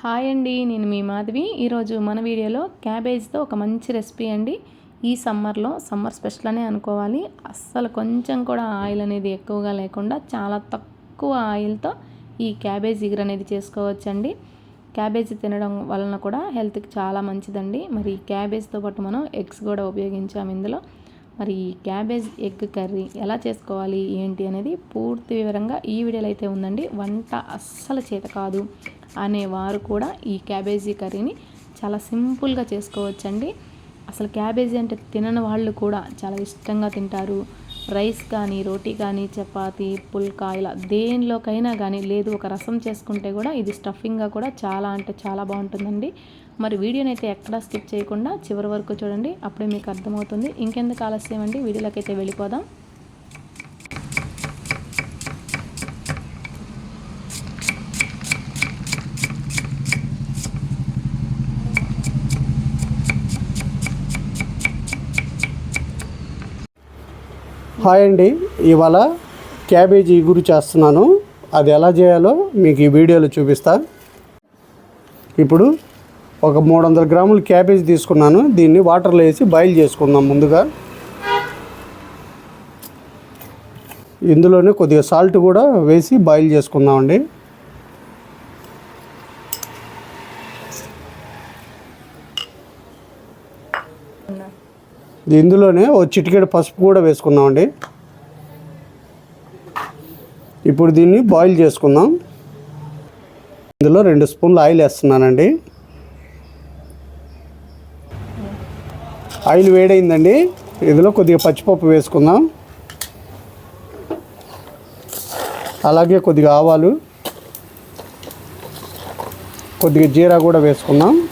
Hi అండి నేను మీ మాధవి. ఈరోజు మన వీడియోలో క్యాబేజ్తో ఒక మంచి రెసిపీ అండి. ఈ సమ్మర్లో సమ్మర్ స్పెషల్ అనే అనుకోవాలి. అస్సలు కొంచెం కూడా ఆయిల్ అనేది ఎక్కువగా లేకుండా చాలా తక్కువ ఆయిల్తో ఈ క్యాబేజ్ ఇగురు అనేది చేసుకోవచ్చండి. క్యాబేజీ తినడం వలన కూడా హెల్త్కి చాలా మంచిదండి. మరి క్యాబేజ్తో పాటు మనం ఎగ్స్ కూడా ఉపయోగించాము ఇందులో. మరి ఈ క్యాబేజ్ ఎగ్ కర్రీ ఎలా చేసుకోవాలి ఏంటి అనేది పూర్తి వివరంగా ఈ వీడియోలో అయితే ఉందండి. వంట అస్సలు చేత కాదు. అనేవారు కూడా ఈ క్యాబేజీ కర్రీని చాలా సింపుల్గా చేసుకోవచ్చండి. అసలు క్యాబేజీ అంటే తినని వాళ్ళు కూడా చాలా ఇష్టంగా తింటారు. రైస్ కానీ రోటీ కానీ చపాతి పుల్కా ఇలా దేనిలోకైనా కానీ లేదు ఒక రసం చేసుకుంటే కూడా ఇది స్టఫింగ్గా కూడా చాలా అంటే చాలా బాగుంటుందండి. మరి వీడియోని అయితే ఎక్కడా స్కిప్ చేయకుండా చివరి వరకు చూడండి. అప్పుడే మీకు అర్థమవుతుంది. ఇంకెందుకు ఆలస్యం అండి? వీడియోలోకి అయితే వెళ్ళిపోదాం. హాయ్ అండి. ఇవాళ క్యాబేజీ ఇగురు చేస్తున్నాను. అది ఎలా చేయాలో మీకు ఈ వీడియోలో చూపిస్తా. ఇప్పుడు ఒక మూడు వందల గ్రాములు క్యాబేజీ తీసుకున్నాను. దీన్ని వాటర్లో వేసి బాయిల్ చేసుకుందాం ముందుగా. ఇందులోనే కొద్దిగా సాల్ట్ కూడా వేసి బాయిల్ చేసుకుందామండి. ఇందులోనే ఓ చిటికెడు పసుపు కూడా వేసుకుందామండి ఇప్పుడు దీన్ని బాయిల్ చేసుకుందాం. ఇందులో రెండు స్పూన్లు ఆయిల్ వేస్తున్నానండి. ఆయిల్ వేడైందండి. ఇందులో కొద్దిగా పచ్చిపప్పు వేసుకుందాం. అలాగే కొద్దిగా ఆవాలు కొద్దిగా జీరా కూడా వేసుకుందాం.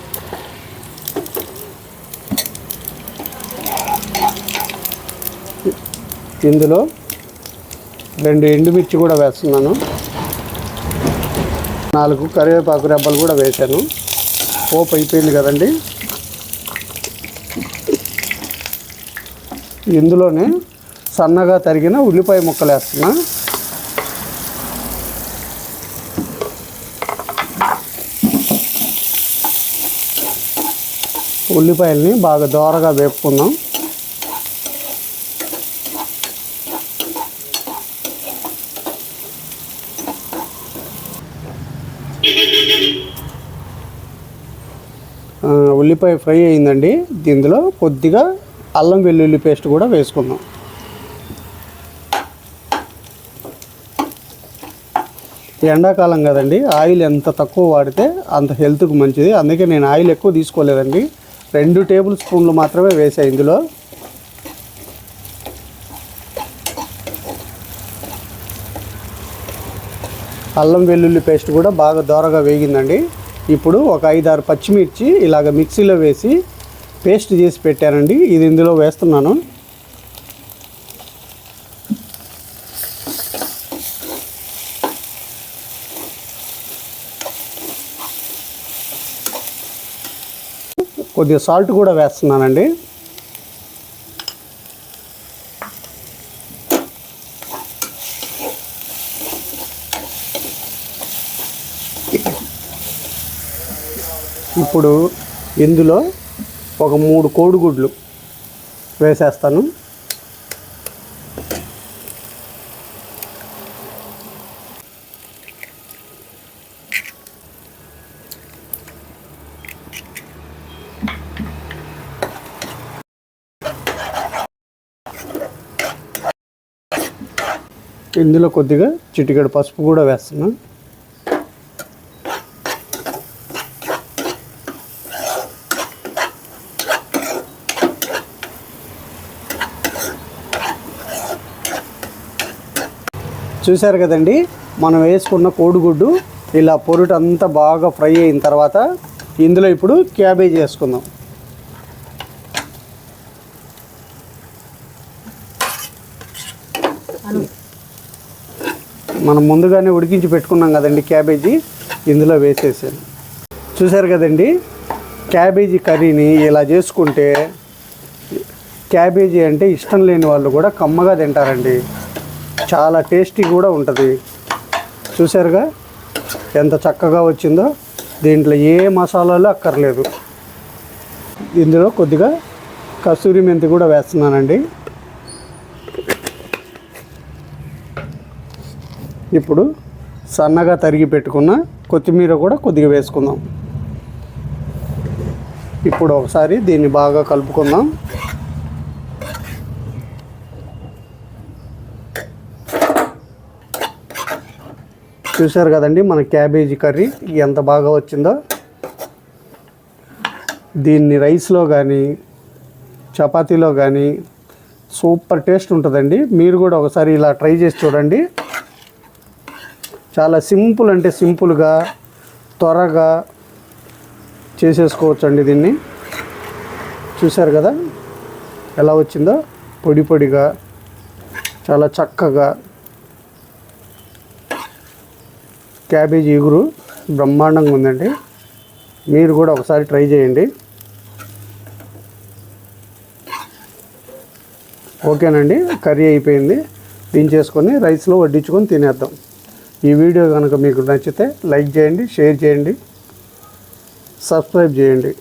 ఇందులో రెండు ఎండుమిర్చి కూడా వేస్తున్నాను. నాలుగు కరివేపాకు రెబ్బలు కూడా వేశాను. పోపు అయిపోయింది కదండి. ఇందులోనే సన్నగా తరిగిన ఉల్లిపాయ ముక్కలు వేస్తున్నా. ఉల్లిపాయల్ని బాగా దోరగా వేపుకుందాం. ఉల్లిపాయ ఫ్రై అయిందండి. దీనిలో కొద్దిగా అల్లం వెల్లుల్లి పేస్ట్ కూడా వేసుకుందాం. ఎండాకాలం కదండి. ఆయిల్ ఎంత తక్కువ వాడితే అంత హెల్త్కి మంచిది. అందుకే నేను ఆయిల్ ఎక్కువ తీసుకోలేదండి. రెండు టేబుల్ స్పూన్లు మాత్రమే వేసాయి ఇందులో. అల్లం వెల్లుల్లి పేస్ట్ కూడా బాగా దోరగా వేగిందండి. ఇప్పుడు ఒక ఐదారు పచ్చిమిర్చి ఇలాగ మిక్సీలో వేసి పేస్ట్ చేసి పెట్టానండి. ఇది ఇందులో వేస్తున్నాను. కొద్దిగా సాల్ట్ కూడా వేస్తున్నానండి. ఇప్పుడు ఇందులో ఒక మూడు కోడిగుడ్లు వేసేస్తాను. ఇందులో కొద్దిగా చిటికెడు పసుపు కూడా వేస్తున్నాను. చూశారు కదండి మనం వేసుకున్న కోడిగుడ్డు ఇలా పొరుటు అంతా బాగా ఫ్రై అయిన తర్వాత ఇందులో ఇప్పుడు క్యాబేజ్ వేసుకుందాం. మనం ముందుగానే ఉడికించి పెట్టుకున్నాం కదండి క్యాబేజీ ఇందులో వేసేసాను చూశారు కదండి క్యాబేజీ కర్రీని ఇలా చేసుకుంటే క్యాబేజీ అంటే ఇష్టం లేని వాళ్ళు కూడా కమ్మగా తింటారండి. చాలా టేస్టీ కూడా ఉంటుంది. చూసారుగా ఎంత చక్కగా వచ్చిందో? దీంట్లో ఏ మసాలాలు అక్కర్లేదు. ఇందులో కొద్దిగా కస్తూరి మెంతి కూడా వేస్తున్నానండి. ఇప్పుడు సన్నగా తరిగి పెట్టుకున్న కొత్తిమీర కూడా కొద్దిగా వేసుకుందాం. ఇప్పుడు ఒకసారి దీన్ని బాగా కలుపుకుందాం. చూశారు కదండి మన క్యాబేజీ కర్రీ ఎంత బాగా వచ్చిందో. దీన్ని రైస్లో కానీ చపాతీలో కానీ సూపర్ టేస్ట్ ఉంటుందండి. మీరు కూడా ఒకసారి ఇలా ట్రై చేసి చూడండి. చాలా సింపుల్ అంటే సింపుల్గా త్వరగా చేసేసుకోవచ్చండి దీన్ని. చూశారు కదా ఎలా వచ్చిందో? పొడి పొడిగా చాలా చక్కగా. క్యాబేజీ ఇగురు బ్రహ్మాండంగా ఉందండి. మీరు కూడా ఒకసారి ట్రై చేయండి. ఓకేనండి కర్రీ అయిపోయింది. దించేసుకొని రైస్లో వడ్డించుకొని తినేద్దాం. ఈ వీడియో కనుక మీకు నచ్చితే లైక్ చేయండి షేర్ చేయండి సబ్స్క్రైబ్ చేయండి.